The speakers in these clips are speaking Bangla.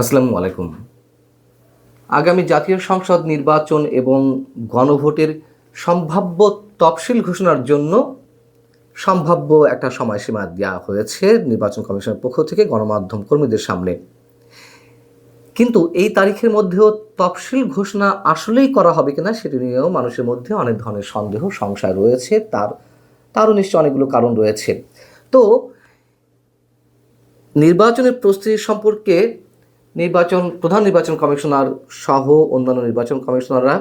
আসসালামু আলাইকুম। আগামী জাতীয় সংসদ নির্বাচন এবং গণভোটের সম্ভাব্য তফসিল ঘোষণার জন্য সম্ভাব্য একটা সময়সীমা দেওয়া হয়েছে নির্বাচন কমিশনের পক্ষ থেকে গণমাধ্যম কর্মীদের সামনে। কিন্তু এই তারিখের মধ্যেও তফসিল ঘোষণা আসলেই করা হবে কিনা সেটি নিয়েও মানুষের মধ্যে অনেক ধরনের সন্দেহ, সংশয় রয়েছে। তার, তারও নিশ্চয় অনেকগুলো কারণ রয়েছে। তো নির্বাচনের প্রস্তুতি সম্পর্কে নির্বাচন, প্রধান নির্বাচন কমিশনার সহ অন্যান্য নির্বাচন কমিশনাররা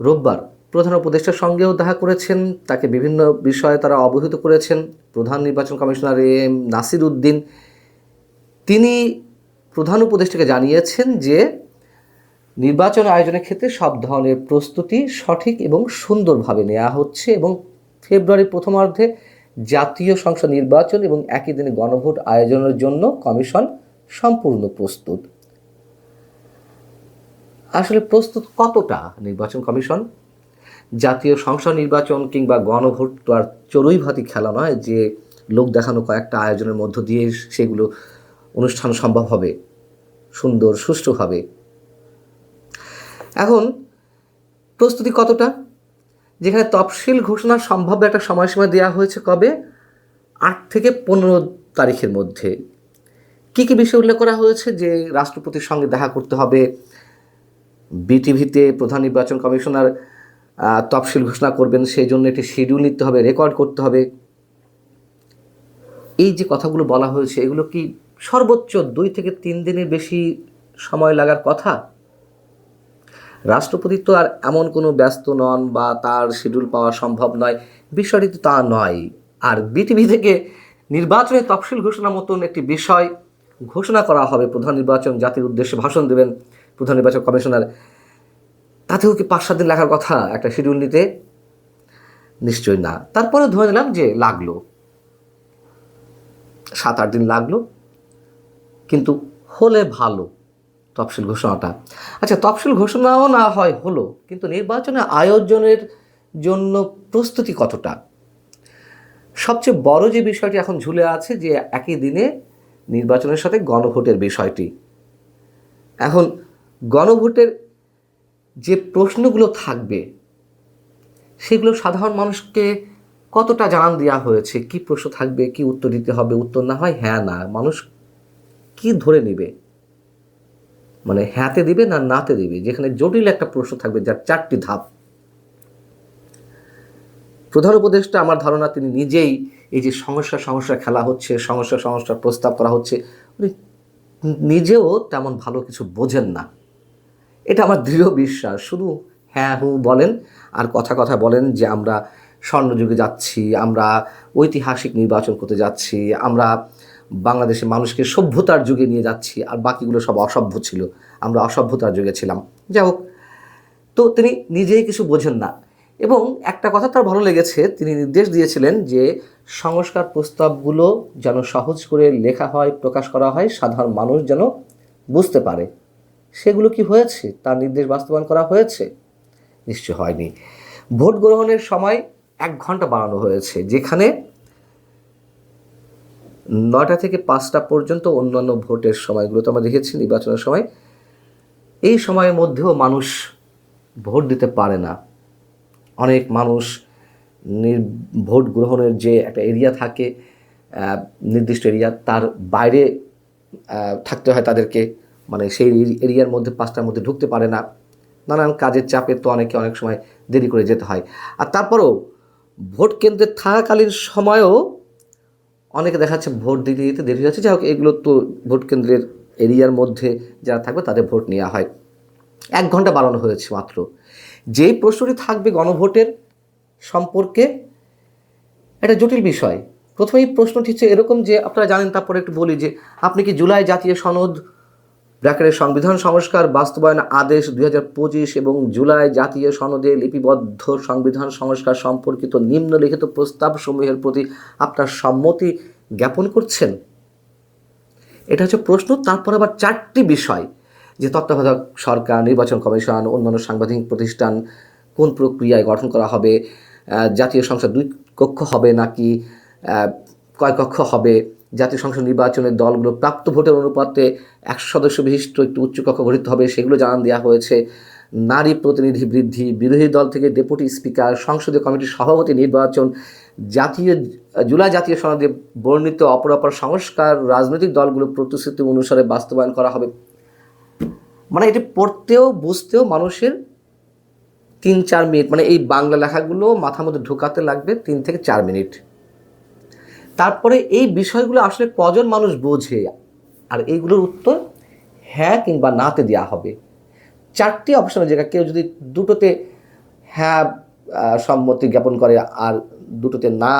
রোববার প্রধান উপদেষ্টার সঙ্গেও দেখা করেছেন। তাকে বিভিন্ন বিষয়ে তারা অবহিত করেছেন। প্রধান নির্বাচন কমিশনার এম নাসির উদ্দিন। তিনি প্রধান উপদেষ্টাকে জানিয়েছেন যে, নির্বাচন আয়োজনের ক্ষেত্রে সব ধরনের প্রস্তুতি সঠিক এবং সুন্দরভাবে নেওয়া হচ্ছে এবং ফেব্রুয়ারি প্রথমার্ধে জাতীয় সংসদ নির্বাচন এবং একই দিনে গণভোট আয়োজনের জন্য কমিশন সম্পূর্ণ প্রস্তুত। আসলে প্রস্তুত কতটা নির্বাচন কমিশন? জাতীয় সংসদ নির্বাচন কিংবা গণভোট তো আর চড়ুই ভাতি খেলা নয় যে লোক দেখানো কয়েকটা আয়োজনের মধ্য দিয়ে সেগুলো অনুষ্ঠান সম্ভব হবে, সুন্দর সুষ্ঠুভাবে এখন প্রস্তুতি কতটা? যেখানে তফসিল ঘোষণার সম্ভাব্য একটা সময়সীমা দেওয়া হয়েছে কবে? আট থেকে পনেরো তারিখের মধ্যে। কী কী বিষয় উল্লেখ করা হয়েছে যে রাষ্ট্রপতির সঙ্গে দেখা করতে হবে? বিটিভিতে প্রধান নির্বাচন কমিশনার তফসিল ঘোষণা করবেন সেই জন্য একটি শিডিউল নিতে হবে রেকর্ড করতে হবে। এই যে কথাগুলো বলা হয়েছে, এগুলো কি সর্বোচ্চ দুই থেকে তিন দিনের বেশি সময় লাগার কথা? রাষ্ট্রপতি তো আর এমন কোনো ব্যস্ত নন বা তার শিডিউল পাওয়া সম্ভব নয়। বিষয়টি তো তা নয়। আর বিটিভি থেকে নির্বাচনের তফসিল ঘোষণা মতন একটি বিষয় ঘোষণা করা হবে প্রধান নির্বাচন জাতির উদ্দেশ্যে ভাষণ দেবেন প্রধান নির্বাচন কমিশনার। তাতেও কি পাঁচ সাত দিন লাগার কথা একটা শিডিউল নিতে? নিশ্চয়ই না। তারপরে ধরে নিলাম যে লাগল। সাত আট দিন লাগল। কিন্তু হলে ভালো তফসিল ঘোষণাটা। আচ্ছা তফসিল ঘোষণাও না হয় হলো, কিন্তু নির্বাচনে আয়োজনের জন্য প্রস্তুতি কতটা? সবচেয়ে বড় যে বিষয়টি এখন ঝুলে আছে যে একই দিনে নির্বাচনের সাথে গণভোটের বিষয়টি। এখন, গণভোটের যে প্রশ্নগুলো থাকবে, সেগুলো সাধারণ মানুষকে কতটা জানান দেওয়া হয়েছে? কি প্রশ্ন থাকবে? কি উত্তর দিতে হবে? উত্তর না হয় হ্যাঁ না। মানুষ কি ধরে নেবে? মানে হ্যাঁতে দিবে না নাতে দিবে? যেখানে জটিল একটা প্রশ্ন থাকবে যার চারটি ধাপ। প্রধান উপদেষ্টা আমার ধারণা তিনি নিজেই এই যে সমস্যা সমস্যা খেলা হচ্ছে, সমস্যা সমস্যার প্রস্তাব করা হচ্ছে, উনি নিজেও তেমন ভালো কিছু বোঝেন না। এটা আমার দৃঢ় বিশ্বাস। শুধু হ্যাঁ হু বলেন আর কথা কথা বলেন যে আমরা স্বর্ণযুগে যাচ্ছি, আমরা ঐতিহাসিক নির্বাচন করতে যাচ্ছি, আমরা বাংলাদেশের মানুষকে সভ্যতার যুগে নিয়ে যাচ্ছি আর বাকিগুলো সব অসভ্য ছিল। আমরা অসভ্যতার যুগে ছিলাম। যাই হোক, তো তিনি নিজেই কিছু বোঝেন না। এবং একটা কথা তার ভালো লেগেছে, তিনি নির্দেশ দিয়েছিলেন যে সংস্কার প্রস্তাবগুলো যেন সহজ করে লেখা হয়, প্রকাশ করা হয়, সাধারণ মানুষ যেন বুঝতে পারে। সেগুলো কি হয়েছে? তার নির্দেশ বাস্তবায়ন করা হয়েছে? নিশ্চয় হয়নি। ভোট গ্রহণের সময় এক ঘণ্টা বাড়ানো হয়েছে, যেখানে নয়টা থেকে পাঁচটা পর্যন্ত অন্যান্য ভোটের সময়গুলো তো আমরা দেখেছি, নির্বাচনের সময়। এই সময়ের মধ্যেও মানুষ ভোট দিতে পারে না। অনেক মানুষ ভোট গ্রহণের যে একটা এরিয়া থাকে নির্দিষ্ট এরিয়া, তার বাইরে থাকতে হয় তাদেরকে। মানে সেই এরিয়ার মধ্যে, পাঁচটার মধ্যে ঢুকতে পারে না। নানান কাজের চাপে তো অনেকে অনেক সময় দেরি করে যেতে হয়। আর তারপরেও ভোট কেন্দ্রে থাকাকালীন সময়ও অনেকে দেখা যাচ্ছে ভোট দিতে দিতে দেরি হয়ে যাচ্ছে। যাই হোক, এগুলো তো ভোট কেন্দ্রের এরিয়ার মধ্যে যারা থাকবে, তাদের ভোট নেওয়া হয়। এক ঘণ্টা বাড়ানো হয়েছে মাত্র। যেই প্রশ্নটি থাকবে গণভোটের সম্পর্কে, এটা জটিল বিষয়। প্রথমেই প্রশ্নটি হচ্ছে এরকম যে, আপনারা জানেন, তারপরে একটু বলি যে, আপনি কি জুলাই জাতীয় সনদ ব্র্যাকেটের সংবিধান সংস্কার, বাস্তবায়ন আদেশ দুই হাজার পঁচিশ এবং জুলাই জাতীয় সনদে লিপিবদ্ধ সংবিধান সংস্কার সম্পর্কিত নিম্নলিখিত প্রস্তাব সমূহের প্রতি আপনার সম্মতি জ্ঞাপন করছেন? এটা হচ্ছে প্রশ্ন, তারপর আবার চারটি বিষয়। যে তত্ত্বাবধায়ক সরকার, নির্বাচন কমিশন, অন্যান্য সাংবাদিক প্রতিষ্ঠান কোন প্রক্রিয়ায় গঠন করা হবে জাতীয় সংসদ দুই কক্ষ হবে নাকি কয় কক্ষ হবে, জাতীয় সংসদ নির্বাচনের দলগুলো প্রাপ্ত ভোটের অনুপাতে একশো সদস্য বিশিষ্ট একটি উচ্চকক্ষ গঠিত হবে, সেগুলো জানান দেওয়া হয়েছে। নারী প্রতিনিধি বৃদ্ধি, বিরোধী দল থেকে ডেপুটি স্পিকার, সংসদীয় কমিটির সভাপতি নির্বাচন, জাতীয়, জুলাই জাতীয় সনদে বর্ণিত অপরাপর সংস্কার, রাজনৈতিক দলগুলো প্রতিশ্রুতি অনুসারে বাস্তবায়ন করা হবে। মানে এটি পড়তেও, বুঝতেও মানুষের তিন চার মিনিট মানে এই বাংলা লেখাগুলো মাথার মধ্যে ঢোকাতে লাগবে তিন থেকে চার মিনিট। তারপরে এই বিষয়গুলো আসলে কজন মানুষ বোঝে? আর এইগুলোর উত্তর হ্যাঁ কিংবা নাতে দেওয়া হবে। চারটি অপশনের জায়গায় কেউ যদি দুটোতে হ্যাঁ সম্মতি জ্ঞাপন করে আর দুটোতে না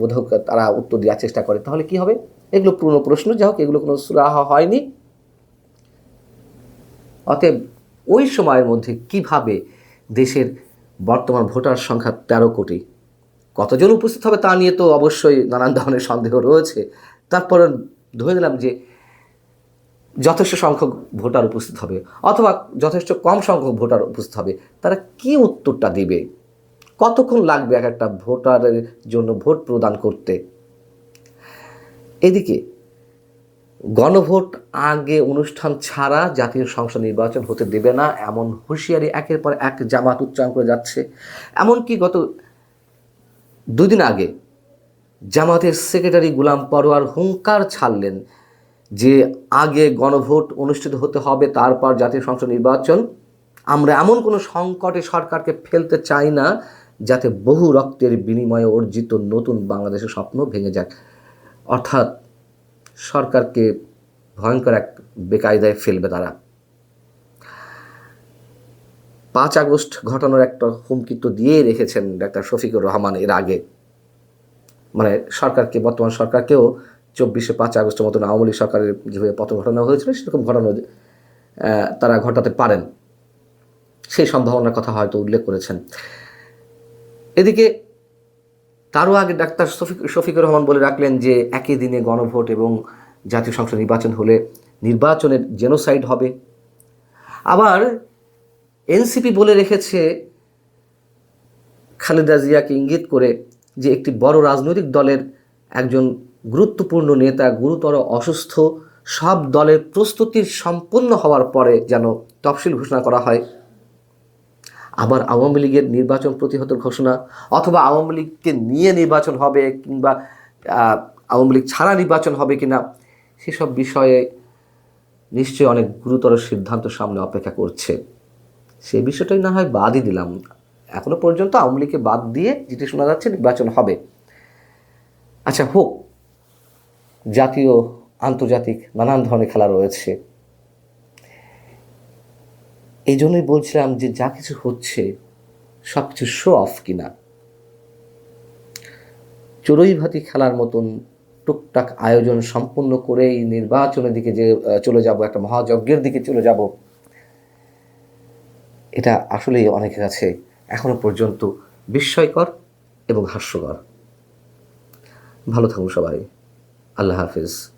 বোধক তারা উত্তর দেওয়ার চেষ্টা করে, তাহলে কি হবে? এগুলো পুরনো প্রশ্ন, যাই হোক, এগুলো কোনো সুরাহা হয়নি। অতএব ওই সময়ের মধ্যে কীভাবে দেশের বর্তমান ভোটার সংখ্যা তেরো কোটি? কতজন উপস্থিত হবে তা নিয়ে তো অবশ্যই নানান ধরনের সন্দেহ রয়েছে। তারপরে ধরে নিলাম যে যথেষ্ট সংখ্যক ভোটার উপস্থিত হবে অথবা যথেষ্ট কম সংখ্যক ভোটার উপস্থিত হবে, তারা কি উত্তরটা দিবে? কতক্ষণ লাগবে এক একটা ভোটারের জন্য ভোট প্রদান করতে? এদিকে গণভোট আগে অনুষ্ঠান ছাড়া জাতীয় সংসদ নির্বাচন হতে দেবে না, এমন হুঁশিয়ারি একের পর এক জামাত উচ্চারণ করে যাচ্ছে। এমনকি গত দুদিন আগে জামাতের সেক্রেটারি গুলাম পরোয়ার হুঙ্কার ছাড়লেন যে আগে গণভোট অনুষ্ঠিত হতে হবে, তারপর জাতীয় সংসদ নির্বাচন। আমরা এমন কোনো সংকটে সরকারকে ফেলতে চাই না, যাতে বহু রক্তের বিনিময়ে অর্জিত নতুন বাংলাদেশের স্বপ্ন ভেঙে যাক অর্থাৎ সরকারকে ভয়ঙ্কর এক বেকায়দায় ফেলবে তারা। পাঁচ আগস্ট ঘটানোর একটা হুমকি তো দিয়েই রেখেছেন ডাক্তার শফিকুর রহমান এর আগে। মানে সরকারকে, বর্তমান সরকারকেও চব্বিশে পাঁচ আগস্টের মতন আওয়ামী লীগ সরকারের যেভাবে পতন ঘটানো হয়েছিল, সেরকম ঘটানো তারা ঘটাতে পারেন। সেই সম্ভাবনার কথা হয়তো উল্লেখ করেছেন। এদিকে তারও আগে ডাক্তার শফিক শফিকুর রহমান বলে রাখলেন যে একই দিনে গণভোট এবং জাতীয় সংসদ নির্বাচন হলে নির্বাচনের জেনোসাইড হবে। আবার এনসিপি বলে রেখেছে, খালেদা জিয়াকে ইঙ্গিত করে যে একটি বড় রাজনৈতিক দলের একজন গুরুত্বপূর্ণ নেতা গুরুতর অসুস্থ, সব দলের প্রস্তুতি সম্পন্ন হওয়ার পরে যেন তফসিল ঘোষণা করা হয়। আবার আওয়ামী লীগের নির্বাচন প্রতিহতের ঘোষণা অথবা আওয়ামী লীগকে নিয়ে নির্বাচন হবে কিংবা আওয়ামী লীগ ছাড়া নির্বাচন হবে কি না সেসব বিষয়ে নিশ্চয়ই অনেক গুরুতর সিদ্ধান্ত সামনে অপেক্ষা করছে। সেই বিষয়টাই না হয় বাদই দিলাম। এখনও পর্যন্ত আওয়ামী লীগকে বাদ দিয়ে যেটি শোনা যাচ্ছে নির্বাচন হবে। আচ্ছা হোক, জাতীয়, আন্তর্জাতিক নানান ধরনের খেলা রয়েছে। এই জন্যই বলছিলাম যে যা কিছু হচ্ছে, সব কিছু শো অফ কিনা। চড়ুই ভাতি খেলার মতন টুকটাক আয়োজন সম্পূর্ণ করেই নির্বাচনের দিকে যে চলে যাব, একটা মহাযজ্ঞের দিকে চলে যাব, এটা আসলেই অনেকের কাছে এখনও পর্যন্ত বিস্ময়কর এবং হাস্যকর। ভালো থাকুন সবাই। আল্লাহ হাফিজ।